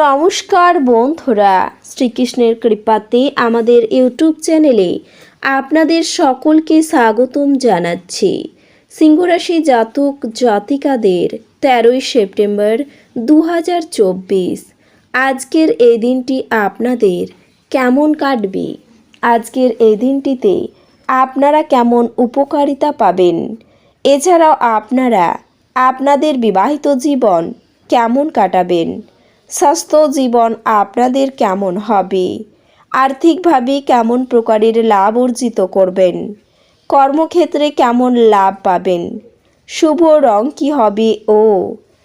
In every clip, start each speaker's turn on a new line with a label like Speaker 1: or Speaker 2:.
Speaker 1: নমস্কার বন্ধুরা, শ্রীকৃষ্ণের কৃপাতে আমাদের ইউটিউব চ্যানেলে আপনাদের সকলকে স্বাগতম জানাচ্ছি। সিংহরাশি জাতক জাতিকাদের তেরোই সেপ্টেম্বর দু হাজার চব্বিশ। আজকের এই দিনটি আপনাদের কেমন কাটবে? আজকের এই দিনটিতে আপনারা কেমন উপকারিতা পাবেন? এছাড়াও আপনারা আপনাদের বিবাহিত জীবন কেমন কাটাবেন? স্বাস্থ্য জীবন আপনাদের কেমন হবে? আর্থিকভাবে কেমন প্রকারের লাভ অর্জিত করবেন? কর্মক্ষেত্রে কেমন লাভ পাবেন? শুভ রং কী হবে ও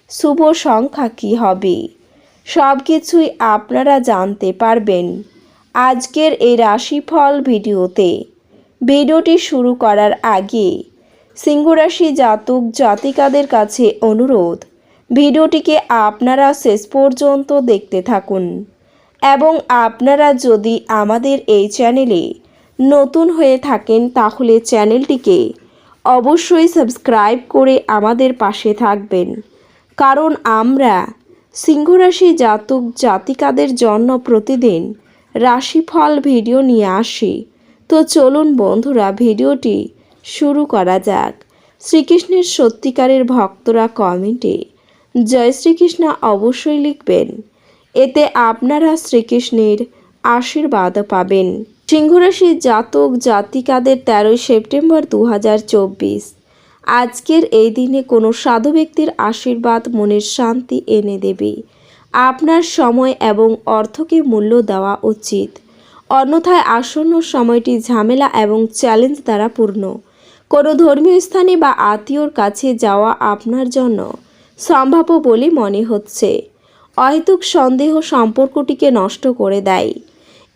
Speaker 1: শুভ সংখ্যা কী হবে? সব কিছুই আপনারা জানতে পারবেন আজকের এই রাশিফল ভিডিওতে। ভিডিওটি শুরু করার আগে সিংহরাশি জাতক জাতিকাদের কাছে অনুরোধ ভিডিওটিকে আপনারা শেষ পর্যন্ত দেখতে থাকুন। এবং আপনারা যদি আমাদের এই চ্যানেলে নতুন হয়ে থাকেন, তাহলে চ্যানেলটিকে অবশ্যই সাবস্ক্রাইব করে আমাদের পাশে থাকবেন। কারণ আমরা সিংহরাশি জাতক জাতিকাদের জন্য প্রতিদিন রাশিফল ভিডিও নিয়ে আসি। তো চলুন বন্ধুরা, ভিডিওটি শুরু করা যাক। শ্রীকৃষ্ণের সত্যিকারের ভক্তরা কমেন্টে জয় শ্রীকৃষ্ণ অবশ্যই লিখবেন। এতে আপনারা শ্রীকৃষ্ণের আশীর্বাদ পাবেন। সিংহরাশি জাতক জাতিকাদের তেরোই সেপ্টেম্বর দু হাজার চব্বিশ। আজকের এই দিনে কোনো সাধু ব্যক্তির আশীর্বাদ, মনের শান্তি এনে দেবে। আপনার সময় এবং অর্থকে মূল্য দেওয়া উচিত। অন্যথায় আসন্ন সময়টি ঝামেলা এবং চ্যালেঞ্জ দ্বারা পূর্ণ। কোনো ধর্মীয় স্থানে বা আত্মীয়র কাছে যাওয়া আপনার জন্য সম্ভাব্য বলে মনে হচ্ছে। অহেতুক সন্দেহ সম্পর্কটিকে নষ্ট করে দেয়।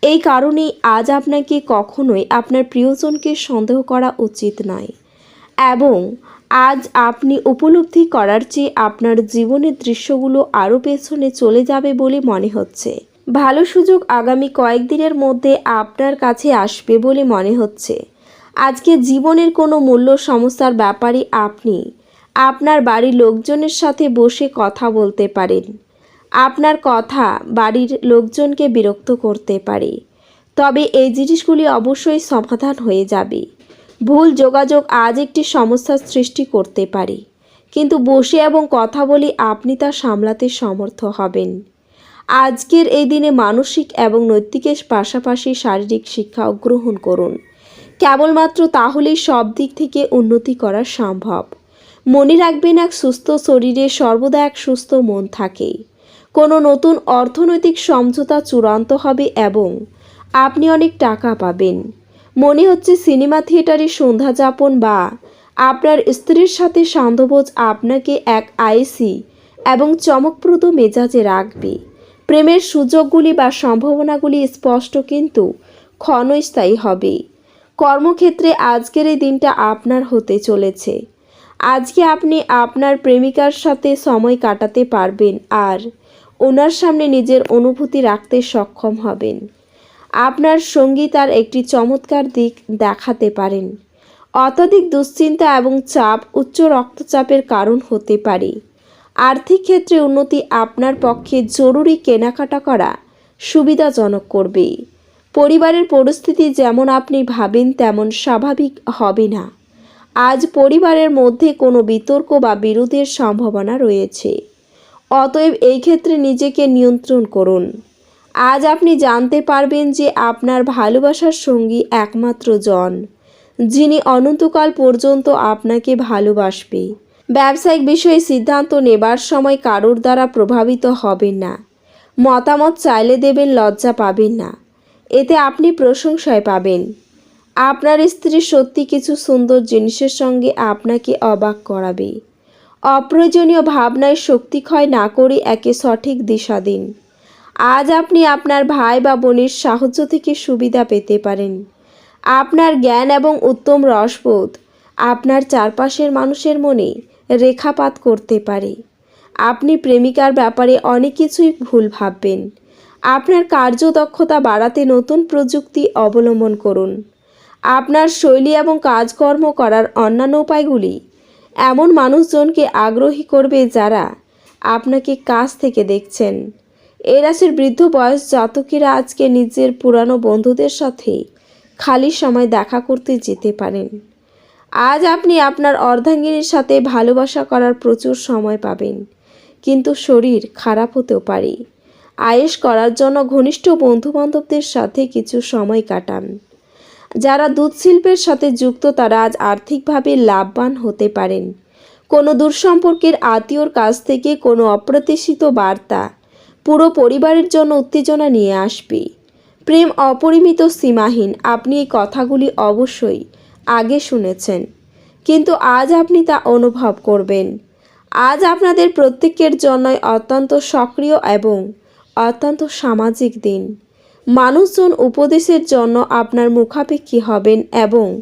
Speaker 1: এই কারণেই আজ আপনাকে কখনোই আপনার প্রিয়জনকে সন্দেহ করা উচিত নয়। এবং আজ আপনি উপলব্ধি করার চেয়ে আপনার জীবনের দৃশ্যগুলো আরও পেছনে চলে যাবে বলে মনে হচ্ছে। ভালো সুযোগ আগামী কয়েকদিনের মধ্যে আপনার কাছে আসবে বলে মনে হচ্ছে। আজকে জীবনের কোনো মূল্য সমস্যার ব্যাপারে আপনি আপনার বাড়ির লোকজনের সাথে বসে কথা বলতে পারেন। আপনার কথা বাড়ির লোকজনকে বিরক্ত করতে পারে। তবে এই জিনিসগুলি অবশ্যই সমাধান হয়ে যাবে। ভুল যোগাযোগ আজ একটি সমস্যার সৃষ্টি করতে পারে। কিন্তু বসে এবং কথা বলে আপনি তা সামলাতে সমর্থ হবেন। আজকের এই দিনে মানসিক এবং নৈতিকের পাশাপাশি শারীরিক শিক্ষা গ্রহণ করুন। কেবলমাত্র তাহলেই সব দিক থেকে উন্নতি করা সম্ভব। মনে রাখবেন এক সুস্থ শরীরে সর্বদা এক সুস্থ মন থাকে কোনো নতুন অর্থনৈতিক সমঝোতা চূড়ান্ত হবে এবং আপনি অনেক টাকা পাবেন। মনে হচ্ছে সিনেমা থিয়েটারে সন্ধ্যা যাপন বা আপনার স্ত্রীর সাথে সান্ধ্যভোজ আপনাকে এক আইসি এবং চমকপ্রদ মেজাজে রাখবে। প্রেমের সুযোগগুলি বা সম্ভাবনাগুলি স্পষ্ট কিন্তু ক্ষণস্থায়ী হবে। কর্মক্ষেত্রে আজকের এই দিনটা আপনার হতে চলেছে। আজকে আপনি আপনার প্রেমিকার সাথে সময় কাটাতে পারবেন আর ওনার সামনে নিজের অনুভূতি রাখতে সক্ষম হবেন। আপনার সঙ্গী তার একটি চমৎকার দিক দেখাতে পারেন। অত্যাধিক দুশ্চিন্তা এবং চাপ, উচ্চ রক্তচাপের কারণ হতে পারে। আর্থিক ক্ষেত্রে উন্নতি আপনার পক্ষে জরুরি কেনাকাটা করা সুবিধাজনক করবে। পরিবারের পরিস্থিতি যেমন আপনি ভাবেন, তেমন স্বাভাবিক হবে না। আজ পরিবারের মধ্যে কোনো বিতর্ক বা বিরোধের সম্ভাবনা রয়েছে। অতএব এই ক্ষেত্রে নিজেকে নিয়ন্ত্রণ করুন। আজ আপনি জানতে পারবেন যে আপনার ভালোবাসার সঙ্গী একমাত্র জন, যিনি অনন্তকাল পর্যন্ত আপনাকে ভালোবাসবে। ব্যবসায়িক বিষয়ে সিদ্ধান্ত নেবার সময় কারোর দ্বারা প্রভাবিত হবেন না। মতামত চাইলে দেবেন, লজ্জা পাবেন না। এতে আপনি প্রশংসায় পাবেন। আপনার স্ত্রী সত্যি কিছু সুন্দর জিনিসের সঙ্গে আপনাকে অবাক করাবে। অপ্রয়োজনীয় ভাবনায় শক্তি ক্ষয় না করে একে সঠিক দিশা দিন। আজ আপনি আপনার ভাই বা বোনের সাহায্য থেকে সুবিধা পেতে পারেন। আপনার জ্ঞান এবং উত্তম রসবোধ আপনার চারপাশের মানুষের মনে রেখাপাত করতে পারে। আপনি প্রেমিকার ব্যাপারে অনেক কিছুই ভুল ভাববেন। আপনার কার্যদক্ষতা বাড়াতে নতুন প্রযুক্তি অবলম্বন করুন। আপনার শৈলী এবং কাজকর্ম করার অন্যান্য উপায়গুলি। এমন মানুষজনকে আগ্রহী করবে যারা আপনাকে কাছ থেকে দেখছেন। এই রাশির বৃদ্ধ বয়স জাতকেরা আজকে নিজের পুরানো বন্ধুদের সাথে খালি সময় দেখা করতে যেতে পারেন। আজ আপনি আপনার অর্ধাঙ্গিনীর সাথে ভালোবাসা করার প্রচুর সময় পাবেন। কিন্তু শরীর খারাপ হতেও পারে। আয়েশ করার জন্য ঘনিষ্ঠ বন্ধুবান্ধবদের সাথে কিছু সময় কাটান। যারা দুধ শিল্পের সাথে যুক্ত তারা আজ আর্থিকভাবে লাভবান হতে পারেন। কোনো দূরসম্পর্কের আত্মীয়র কাছ থেকে কোনো অপ্রত্যাশিত বার্তা পুরো পরিবারের জন্য উত্তেজনা নিয়ে আসবে। প্রেম অপরিমিত সীমাহীন, আপনি এই কথাগুলি অবশ্যই আগে শুনেছেন। কিন্তু আজ আপনি তা অনুভব করবেন। আজ আপনাদের প্রত্যেকের জন্যই অত্যন্ত সক্রিয় এবং অত্যন্ত সামাজিক দিন। মানুষজন উপদেশের জন্য আপনার মুখাপেক্ষী হবেন এবং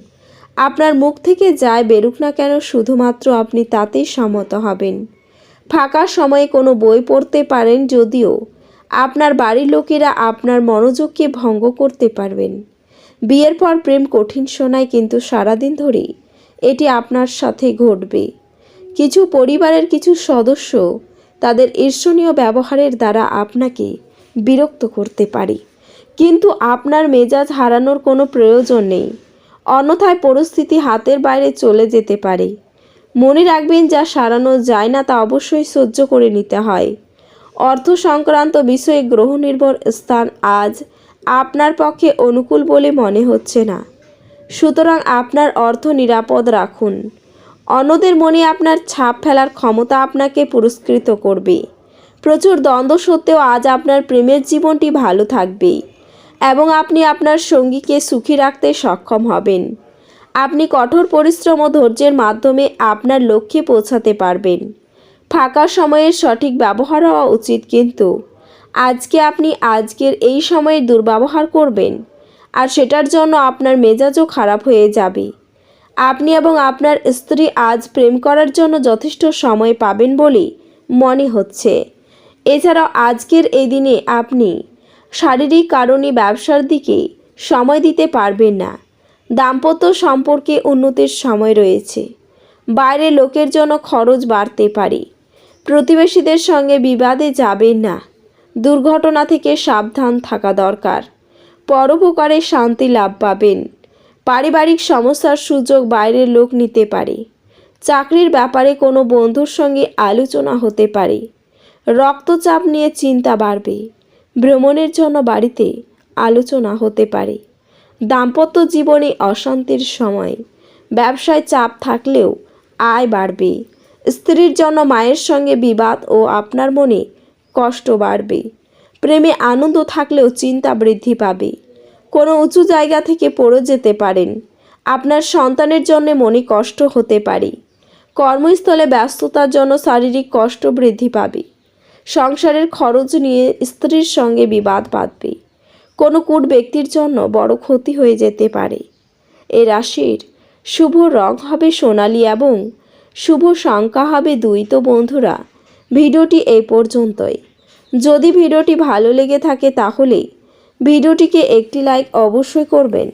Speaker 1: আপনার মুখ থেকে যায় বেরুক না কেন শুধুমাত্র আপনি তাতেই সম্মত হবেন। ফাঁকা সময়ে কোনো বই পড়তে পারেন যদিও আপনার বাড়ির লোকেরা আপনার মনোযোগকে ভঙ্গ করতে পারবেন। বিয়ের পর প্রেম কঠিন শোনায় কিন্তু সারাদিন ধরে এটি আপনার সাথে ঘটবে। কিছু পরিবারের কিছু সদস্য তাদের ঈর্ষণীয় ব্যবহারের দ্বারা আপনাকে বিরক্ত করতে পারে। কিন্তু আপনার মেজাজ হারানোর কোনো প্রয়োজন নেই। অন্যথায় পরিস্থিতি হাতের বাইরে চলে যেতে পারে। মনে রাখবেন, যা সারানো যায় না তা অবশ্যই সহ্য করে নিতে হয়। অর্থ সংক্রান্ত বিষয়ে গ্রহ নির্ভর স্থান আজ আপনার পক্ষে অনুকূল বলে মনে হচ্ছে না। সুতরাং আপনার অর্থ নিরাপদ রাখুন। অন্যদের মনে আপনার ছাপ ফেলার ক্ষমতা আপনাকে পুরস্কৃত করবে। প্রচুর দ্বন্দ্ব সত্ত্বেও আজ আপনার প্রেমের জীবনটি ভালো থাকবে এবং আপনি আপনার সঙ্গীকে সুখী রাখতে সক্ষম হবেন। আপনি কঠোর পরিশ্রম ও ধৈর্যের মাধ্যমে আপনার লক্ষ্যে পৌঁছাতে পারবেন। ফাঁকা সময়ের সঠিক ব্যবহার হওয়া উচিত কিন্তু। আজকে আপনি আজকের এই সময়ের দুর্ব্যবহার করবেন, আর সেটার জন্য আপনার মেজাজও খারাপ হয়ে যাবে। আপনি এবং আপনার স্ত্রী আজ প্রেম করার জন্য যথেষ্ট সময় পাবেন বলে মনে হচ্ছে। এছাড়াও আজকের এই দিনে আপনি শারীরিক কারণে ব্যবসার দিকে সময় দিতে পারবেন না। দাম্পত্য সম্পর্কে উন্নতির সময় রয়েছে। বাইরে লোকের জন্য খরচ বাড়তে পারে। প্রতিবেশীদের সঙ্গে বিবাদে যাবেন না। দুর্ঘটনা থেকে সাবধান থাকা দরকার। পরোপকারে শান্তি লাভ পাবেন। পারিবারিক সমস্যার সুযোগ বাইরের লোক নিতে পারে। চাকরির ব্যাপারে কোনো বন্ধুর সঙ্গে আলোচনা হতে পারে। রক্তচাপ নিয়ে চিন্তা বাড়বে। ভ্রমণের জন্য বাড়িতে আলোচনা হতে পারে। দাম্পত্য জীবনে অশান্তির সময়। ব্যবসায় চাপ থাকলেও আয় বাড়বে। স্ত্রীর জন্য মায়ের সঙ্গে বিবাদ ও আপনার মনে কষ্ট বাড়বে। প্রেমে আনন্দ থাকলেও চিন্তা বৃদ্ধি পাবে। কোনো উঁচু জায়গা থেকে পড়ে যেতে পারেন। আপনার সন্তানের জন্য মনে কষ্ট হতে পারে। কর্মস্থলে ব্যস্ততার জন্য শারীরিক কষ্ট বৃদ্ধি পাবে। সংসারের খরচ নিয়ে স্ত্রীর সঙ্গে বিবাদ বাঁধবে। কোনো কূট ব্যক্তির জন্য বড় ক্ষতি হয়ে যেতে পারে। এ রাশির শুভ রং হবে সোনালি এবং শুভ সংখ্যা হবে দুই তো বন্ধুরা। ভিডিওটি এই পর্যন্তই। যদি ভিডিওটি ভালো লেগে থাকে তাহলে ভিডিওটিকে একটি লাইক অবশ্যই করবেন।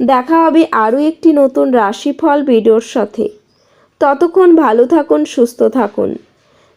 Speaker 1: দেখা হবে আরও একটি নতুন রাশিফল ভিডিওর সাথে। ততক্ষণ ভালো থাকুন, সুস্থ থাকুন।